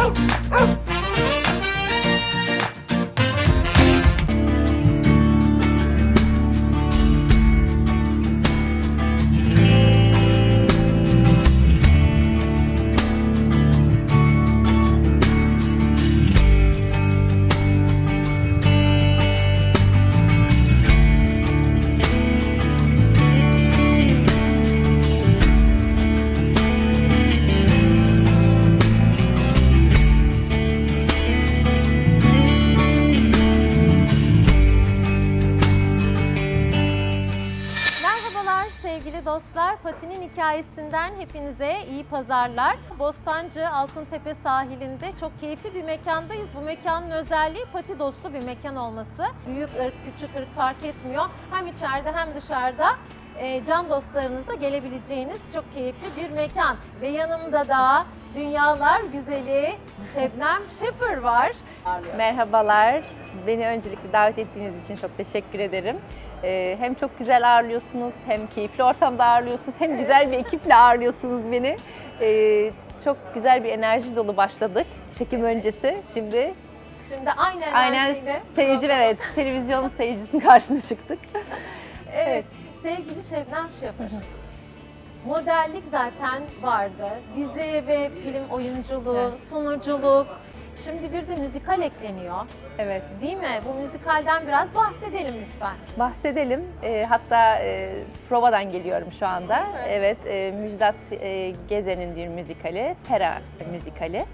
¡Au! ¡Au! Pati'nin hikayesinden hepinize iyi pazarlar. Bostancı Altıntepe sahilinde çok keyifli bir mekandayız. Bu mekanın özelliği pati dostu bir mekan olması. Büyük ırk, küçük ırk fark etmiyor. Hem içeride hem dışarıda e, can dostlarınızla gelebileceğiniz çok keyifli bir mekan. Ve yanımda da dünyalar güzeli Şebnem Şefır var. Merhabalar. Beni öncelikle davet ettiğiniz için çok teşekkür ederim. Ee, hem çok güzel ağırlıyorsunuz, hem keyifli ortamda ağırlıyorsunuz, hem güzel bir ekiple ağırlıyorsunuz beni. Ee, çok güzel bir enerji dolu başladık çekim öncesi. Şimdi Şimdi aynı aynen enerjiyle. seyirci ve evet televizyon seyircisinin karşısına çıktık. Evet, sevgili Şebnem Şefir. Modellik zaten vardı. Dizi ve film oyunculuğu, sunuculuk. Şimdi bir de müzikal ekleniyor. Evet. Değil mi? Bu müzikalden biraz bahsedelim lütfen. Bahsedelim. Ee, hatta e, provadan geliyorum şu anda. Evet. Evet, e, Müjdat e, Gezen'in bir müzikali, Pera müzikali.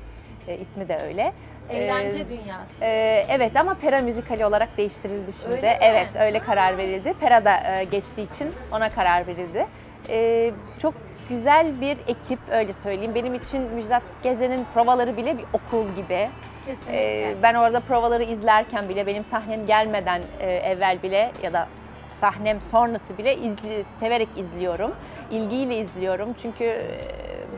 E, ismi de öyle. Eğlence Ee, dünyası. Ee, evet ama Pera müzikali olarak değiştirildi şimdi. Öyle mi? evet öyle karar verildi. Pera da e, geçtiği için ona karar verildi. Ee, çok güzel bir ekip öyle söyleyeyim. Benim için Müjdat Gezen'in provaları bile bir okul gibi. Kesinlikle. Ee, ben orada provaları izlerken bile benim sahnem gelmeden e, evvel bile ya da sahnem sonrası bile izli, severek izliyorum. İlgiyle izliyorum çünkü e,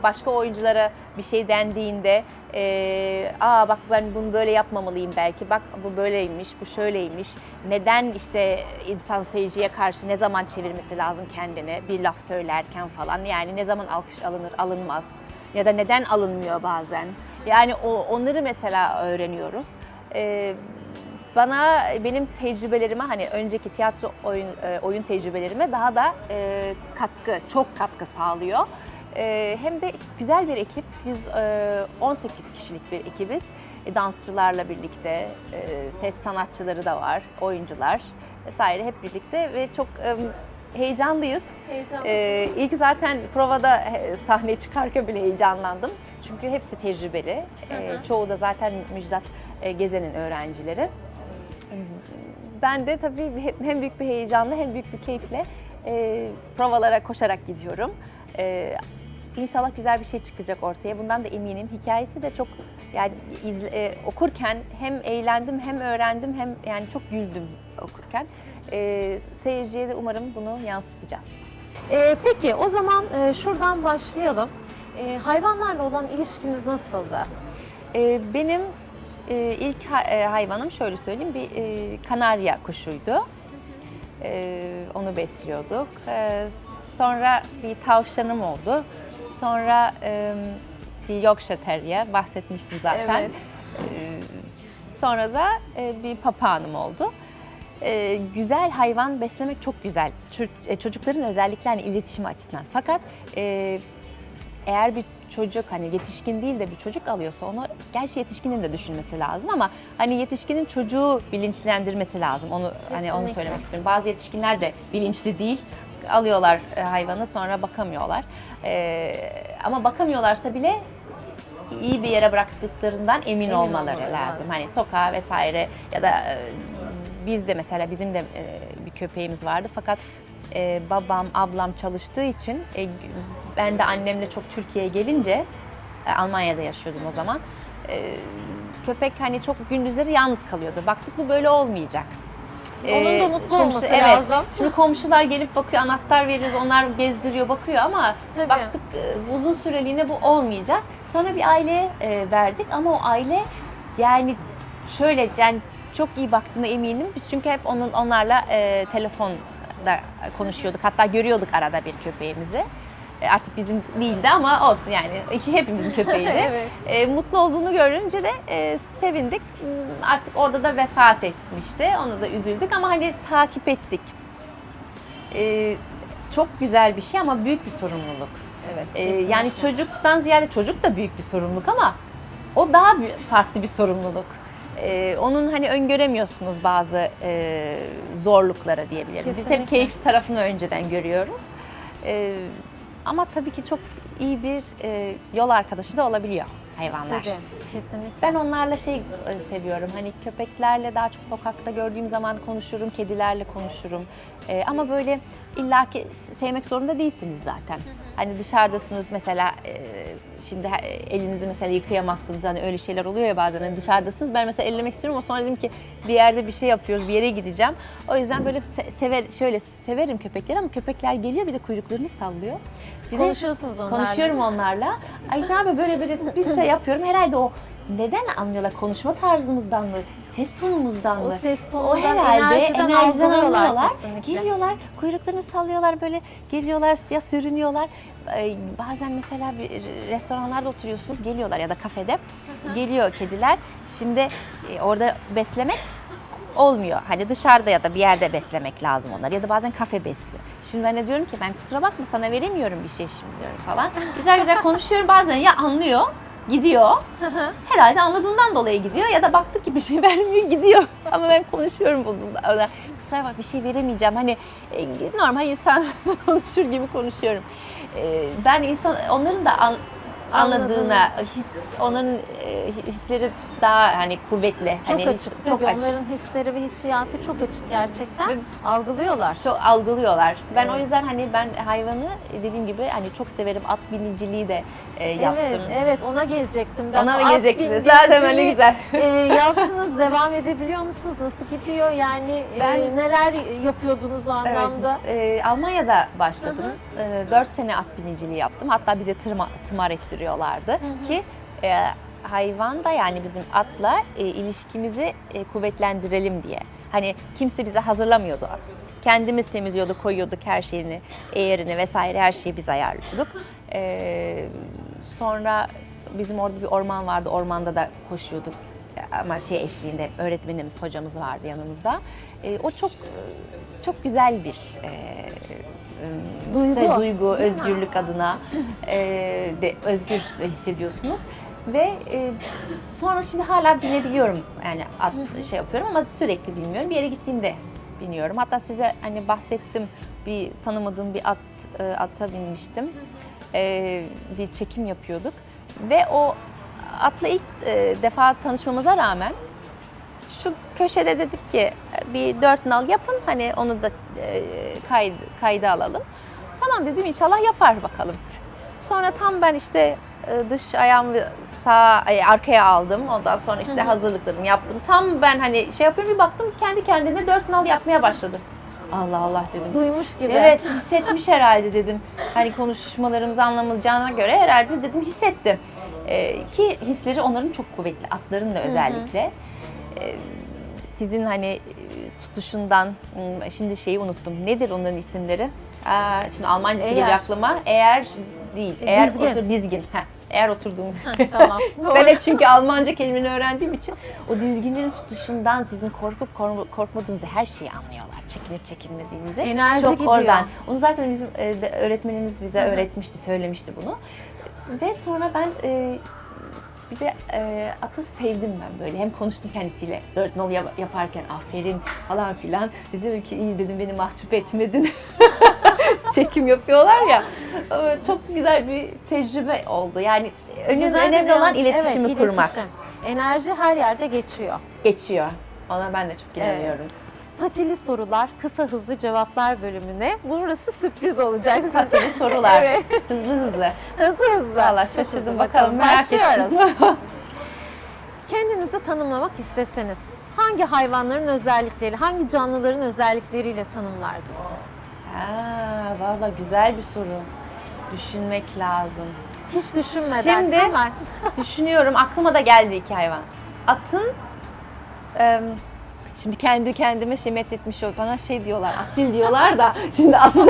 başka oyunculara bir şey dendiğinde e, aa bak ben bunu böyle yapmamalıyım belki. Bak bu böyleymiş bu şöyleymiş. Neden işte insan seyirciye karşı ne zaman çevirmesi lazım kendini bir laf söylerken falan? Yani ne zaman alkış alınır alınmaz? Ya da neden alınmıyor bazen? Yani o onları mesela öğreniyoruz. E, bana benim tecrübelerime hani önceki tiyatro oyun e, oyun tecrübelerime daha da e, katkı çok katkı sağlıyor. E, hem de güzel bir ekip. Biz e, 18 kişilik bir ekibiz. E, dansçılarla birlikte e, ses sanatçıları da var, oyuncular vesaire hep birlikte ve çok e, heyecanlıyız. Heyecanlı. Ee, ilk zaten provada e, sahneye çıkarken bile heyecanlandım. Çünkü hepsi tecrübeli. Ee, Hı hı. çoğu da zaten Müjdat e, Gezen'in öğrencileri. Ben de tabii he- hem büyük bir heyecanla hem büyük bir keyifle e, provalara koşarak gidiyorum. E, İnşallah güzel bir şey çıkacak ortaya. Bundan da eminim. Hikayesi de çok yani izle- e, okurken hem eğlendim hem öğrendim hem yani çok güldüm okurken. E, seyirciye de umarım bunu yansıtacağız. Ee, peki o zaman e, şuradan başlayalım. Ee, hayvanlarla olan ilişkiniz nasıldı? Ee, benim e, ilk ha- e, hayvanım şöyle söyleyeyim bir e, kanarya kuşuydu. Ee, onu besliyorduk. Ee, sonra bir tavşanım oldu. Sonra e, bir Yorkshire Terrier bahsetmiştim zaten. Evet. Ee, sonra da e, bir papağanım oldu. Ee, güzel hayvan beslemek çok güzel. E, çocukların özellikle hani iletişim açısından. Fakat e, eğer bir çocuk hani yetişkin değil de bir çocuk alıyorsa onu gerçi yetişkinin de düşünmesi lazım ama hani yetişkinin çocuğu bilinçlendirmesi lazım. Onu hani onu Kesinlikle. söylemek istiyorum. Bazı yetişkinler de bilinçli değil. Alıyorlar e, hayvanı sonra bakamıyorlar. E, ama bakamıyorlarsa bile iyi bir yere bıraktıklarından emin, Emin olmaları olmaları lazım. lazım. Hani sokağa vesaire ya da e, biz de mesela bizim de e, bir köpeğimiz vardı fakat e, babam, ablam çalıştığı için e, ben de annemle çok Türkiye'ye gelince e, Almanya'da yaşıyordum o zaman. E, köpek hani çok gündüzleri yalnız kalıyordu. Baktık bu böyle olmayacak. Onun da mutlu komşu- olması evet. lazım. Şimdi komşular gelip bakıyor, anahtar veririz, onlar gezdiriyor, bakıyor ama Tabii. baktık e, uzun süreliğine bu olmayacak. Sonra bir aileye e, verdik ama o aile yani şöyle yani çok iyi baktığına eminim. Biz çünkü hep onun onlarla e, telefonda konuşuyorduk. Hatta görüyorduk arada bir köpeğimizi. E, Artık bizim değildi ama olsun yani. İki hepimizin köpeğiydi. evet. E, mutlu olduğunu görünce de e, sevindik. Artık orada da vefat etmişti. Ona da üzüldük ama hani takip ettik. E, çok güzel bir şey ama büyük bir sorumluluk. Evet. E, yani çocuktan ziyade çocuk da büyük bir sorumluluk ama o daha bir, farklı bir sorumluluk. E, onun hani öngöremiyorsunuz bazı e, zorluklara diyebilirim. Biz Kesinlikle. hep keyif tarafını önceden görüyoruz. E, ama tabii ki çok iyi bir e, yol arkadaşı da olabiliyor hayvanlar. Tabii. Kesinlikle. Ben onlarla şey e, seviyorum. Hani köpeklerle daha çok sokakta gördüğüm zaman konuşurum, kedilerle konuşurum. E, ama böyle illaki sevmek zorunda değilsiniz zaten. Hani dışarıdasınız mesela e, şimdi elinizi mesela yıkayamazsınız. Hani öyle şeyler oluyor ya bazen hani dışarıdasınız. Ben mesela ellemek istiyorum ama sonra dedim ki bir yerde bir şey yapıyoruz, bir yere gideceğim. O yüzden böyle se- sever şöyle severim köpekleri ama köpekler geliyor bir de kuyruklarını sallıyor. Bir Konuşuyorsunuz onlarla. Konuşuyorum onlarla. Ay ne yapıyor böyle böyle bir şey yapıyorum. Herhalde o neden anlıyorlar? Konuşma tarzımızdan mı? Ses tonumuzdan mı? O ses O tonundan, herhalde enerjiden, enerjiden algılıyorlar kesinlikle. Geliyorlar, kuyruklarını sallıyorlar böyle geliyorlar ya sürünüyorlar. Bazen mesela bir restoranlarda oturuyorsunuz geliyorlar ya da kafede geliyor kediler. Şimdi e, orada beslemek olmuyor. Hani dışarıda ya da bir yerde beslemek lazım onları ya da bazen kafe besliyor. Şimdi ben de diyorum ki ben kusura bakma sana veremiyorum bir şey şimdi diyorum falan. Güzel güzel konuşuyorum bazen ya anlıyor gidiyor. Herhalde anladığından dolayı gidiyor ya da baktı ki bir şey vermiyor gidiyor. Ama ben konuşuyorum bununla. Ona, Kusura bak bir şey veremeyeceğim. Hani e, normal insan konuşur gibi konuşuyorum. E, Ben insan onların da an- anladığına, his, onların e, hisleri daha hani kuvvetli. Çok hani açık. Çok açık. onların hisleri ve hissiyatı çok açık gerçekten. Ve- Algılıyorlar. Çok algılıyorlar. Ben Evet. o yüzden hani ben hayvanı dediğim gibi hani çok severim. At biniciliği de e, yaptım. Evet, evet ona gelecektim ben. Ona mı gelecektiniz? Zaten öyle güzel. e, yaptınız, devam edebiliyor musunuz? Nasıl gidiyor? Yani e, Ben- neler yapıyordunuz o anlamda? Evet, e, Almanya'da başladım. E, 4 sene at biniciliği yaptım. Hatta bize tırma, tımar ettiriyorlardı hı. ki e, hayvan da yani bizim atla e, ilişkimizi e, kuvvetlendirelim diye. Hani kimse bize hazırlamıyordu. Kendimiz temizliyorduk, koyuyorduk her şeyini, eğerini vesaire her şeyi biz ayarlıyorduk. E, sonra bizim orada bir orman vardı. Ormanda da koşuyorduk ama şey eşliğinde öğretmenimiz, hocamız vardı yanımızda. E, o çok çok güzel bir e, e, Duygu. size duygu, özgürlük adına e, de özgür hissediyorsunuz. Ve e, sonra şimdi hala binebiliyorum yani at şey yapıyorum ama sürekli bilmiyorum. Bir yere gittiğimde biniyorum. Hatta size hani bahsettim bir tanımadığım bir at e, ata binmiştim. E, bir çekim yapıyorduk ve o atla ilk e, defa tanışmamıza rağmen şu köşede dedik ki bir dört nal yapın hani onu da e, kaydı, kayda alalım. Tamam dedim inşallah yapar bakalım. Sonra tam ben işte e, dış ayağımı sağ ay, arkaya aldım. Ondan sonra işte hazırlıklarımı yaptım. Tam ben hani şey yapıyorum bir baktım kendi kendine dört nal yapmaya başladı. Allah Allah dedim. Duymuş gibi. Evet hissetmiş herhalde dedim. Hani konuşmalarımızı anlamayacağına göre herhalde dedim hissetti. Ee, ki hisleri onların çok kuvvetli. Atların da özellikle. Ee, sizin hani e, tutuşundan hmm, şimdi şeyi unuttum. Nedir onların isimleri? Aa, şimdi Almancası Eğer. geliyor aklıma. Eğer değil. Eğer Dizgin. otur dizgin. Heh, eğer oturduğum tamam. ben hep çünkü Almanca kelimelerini öğrendiğim için o dizginlerin tutuşundan sizin korkup kork- korkmadığınızı her şeyi anlıyorlar. Çekinip çekinmediğinizi. Enerji Çok gidiyor. oradan. Onu zaten bizim e, öğretmenimiz bize öğretmişti, söylemişti bunu. Ve sonra ben e, bir de e, atı sevdim ben böyle. Hem konuştum kendisiyle dört nol yap- yaparken aferin falan filan. Dedim ki iyi dedim beni mahcup etmedin. Çekim yapıyorlar ya. Çok güzel bir tecrübe oldu. Yani Güzel önemli bir- olan iletişimi evet, kurmak. iletişim. Enerji her yerde geçiyor. Geçiyor. Ona ben de çok inanıyorum. Patili sorular, kısa hızlı cevaplar bölümüne. Burası sürpriz olacak. Patili sorular. Evet. Hızlı hızlı. Hızlı hızlı. Valla şaşırdım bakalım merak ettim. Kendinizi tanımlamak isteseniz hangi hayvanların özellikleri, hangi canlıların özellikleriyle tanımlardınız? Ha, valla güzel bir soru. Düşünmek lazım. Hiç düşünmeden Şimdi- hemen. Düşünüyorum aklıma da geldi iki hayvan. Atın em, Şimdi kendi kendime şey methetmiş ol. Bana şey diyorlar, asil diyorlar da şimdi atın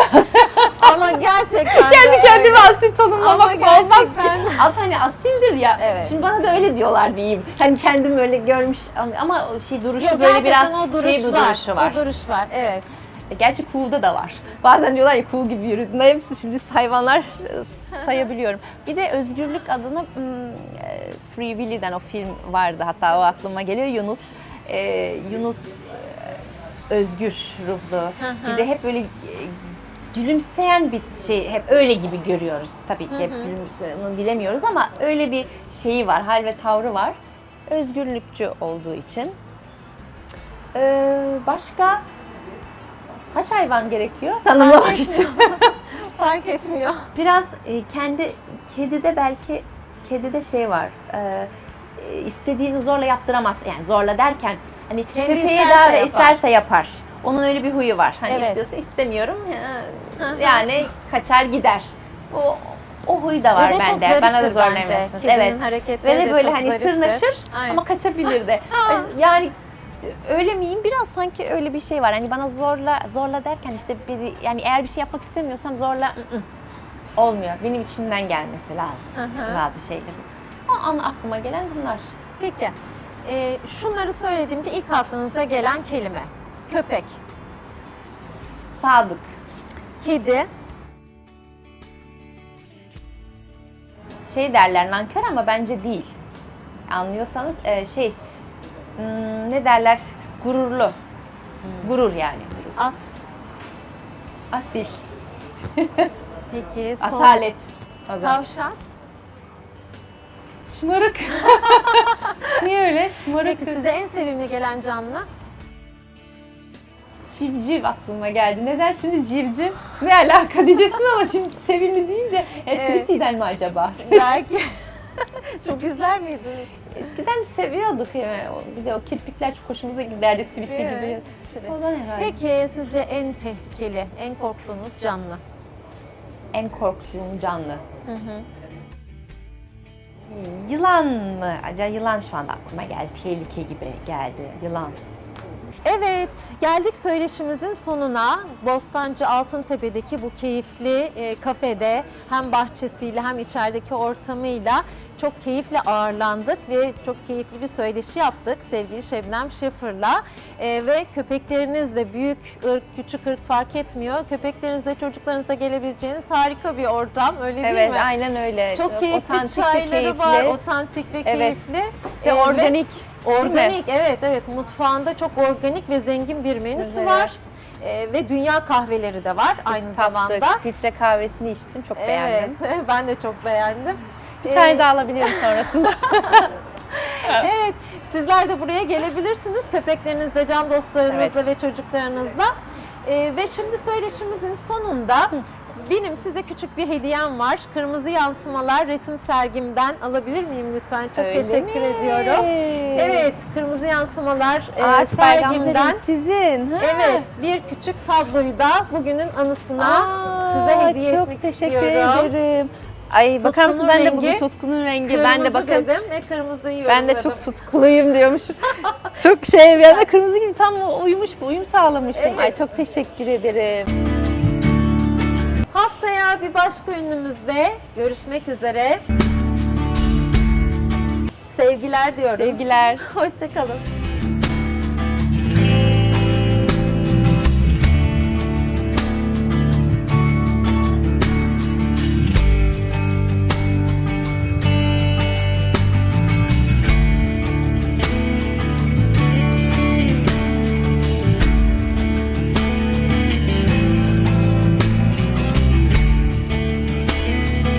Ama gerçekten Kendi kendime asil tanımlamak Ama olmaz gerçekten- ki. Ama hani asildir ya. Evet. Şimdi bana da öyle diyorlar diyeyim. Hani kendim öyle görmüş ama şey duruşu Yok, böyle gerçekten biraz o duruş şey bir var. duruşu var. O duruş var. Evet. E, Gerçi cool'da da var. Bazen diyorlar ya cool gibi yürüdün. Hepsi şimdi hayvanlar e, sayabiliyorum. Bir de özgürlük adına hmm, e, Free Willy'den o film vardı hatta o aklıma geliyor. Yunus e, Yunus e, özgür ruhlu. Bir de hep böyle e, gülümseyen bir şey hep öyle gibi görüyoruz. Tabii ki hep gülümseyen bilemiyoruz ama öyle bir şeyi var, hal ve tavrı var. Özgürlükçü olduğu için. Ee, başka kaç hayvan gerekiyor tanımlamak için? Fark etmiyor. Biraz e, kendi kedide belki kedide şey var. E, istediğini zorla yaptıramaz. Yani zorla derken hani Kendi isterse daha yapar. isterse yapar. Onun öyle bir huyu var. Hani Evet. istiyorsa istemiyorum. e, hı. yani kaçar gider. O o huyu da var Ve de çok bende. Bana da zariftir bence. zorlayamazsın. Kedinin Evet. hareketleri Ve de de böyle çok hani zariftir. sırnaşır Aynen. ama kaçabilir de. yani öyle miyim? Biraz sanki öyle bir şey var. Hani bana zorla zorla derken işte biri yani eğer bir şey yapmak istemiyorsam zorla ı, ı, olmuyor. Benim içimden gelmesi lazım bazı şeylerin. O an aklıma gelen bunlar. Peki. Ee, şunları söylediğimde ilk aklınıza gelen kelime. Köpek, Sadık, kedi, şey derler nankör ama bence değil. Anlıyorsanız e, şey hmm, ne derler gururlu. Gurur yani. At. Asil, Peki son asalet. O zaman. tavşan. Şımarık. Niye öyle? Şımarık. Peki size en sevimli gelen canlı? Civciv aklıma geldi. Neden şimdi civciv? Ne alaka diyeceksin ama şimdi sevimli deyince e. Tweety'den mi acaba? Belki. Çok izler miydiniz? Eskiden seviyorduk ya. Bir de o kirpikler çok hoşumuza giderdi Tweety gibi. Evet, şirin. Ondan herhalde. Peki sizce en tehlikeli, en korktuğunuz canlı? En korktuğum canlı. Hı hı. Yılan mı? Acaba yılan şu anda aklıma geldi. Tehlike gibi geldi. Yılan. Evet, geldik söyleşimizin sonuna. Bostancı Altıntepe'deki bu keyifli e, kafede hem bahçesiyle hem içerideki ortamıyla çok keyifle ağırlandık ve çok keyifli bir söyleşi yaptık sevgili Şebnem Şefır'la. E, ve köpeklerinizle büyük ırk, küçük ırk fark etmiyor. Köpeklerinizle, çocuklarınızla gelebileceğiniz harika bir ortam öyle değil Evet, mi? aynen öyle. Çok keyifli Otantik ve çayları keyifli. var, otantik ve Evet. keyifli. Ve E, organik. mi? Organik evet evet mutfağında çok organik ve zengin bir menüsü Evet. var. Ee, ve dünya kahveleri de var aynı zamanda. Filtre kahvesini içtim. Çok Evet beğendim. ben de çok beğendim. Bir Ee, tane daha alabilirim sonrasında. Evet sizler de buraya gelebilirsiniz köpeklerinizle, can dostlarınızla ve çocuklarınızla. Ee, ve şimdi söyleşimizin sonunda benim size küçük bir hediyem var. Kırmızı yansımalar resim sergimden alabilir miyim lütfen? Çok Öyle teşekkür mi? ediyorum. Evet, kırmızı yansımalar e, Aa, Gamze'cim, sergimden sizin. Ha. Evet, bir küçük tabloyu da bugünün anısına Aa, size hediye çok etmek teşekkür istiyorum. ederim. Ay bakar mısın ben de rengi, bugün tutkunun rengi. ben de Kırmızı bakın dedim ve kırmızıyı ben de çok tutkuluyum diyormuşum. çok şey de kırmızı gibi tam uyumuş uyum sağlamışım. Evet. Ay çok teşekkür ederim. Haftaya bir başka ünlümüzde görüşmek üzere. Sevgiler diyoruz. Sevgiler. Hoşçakalın.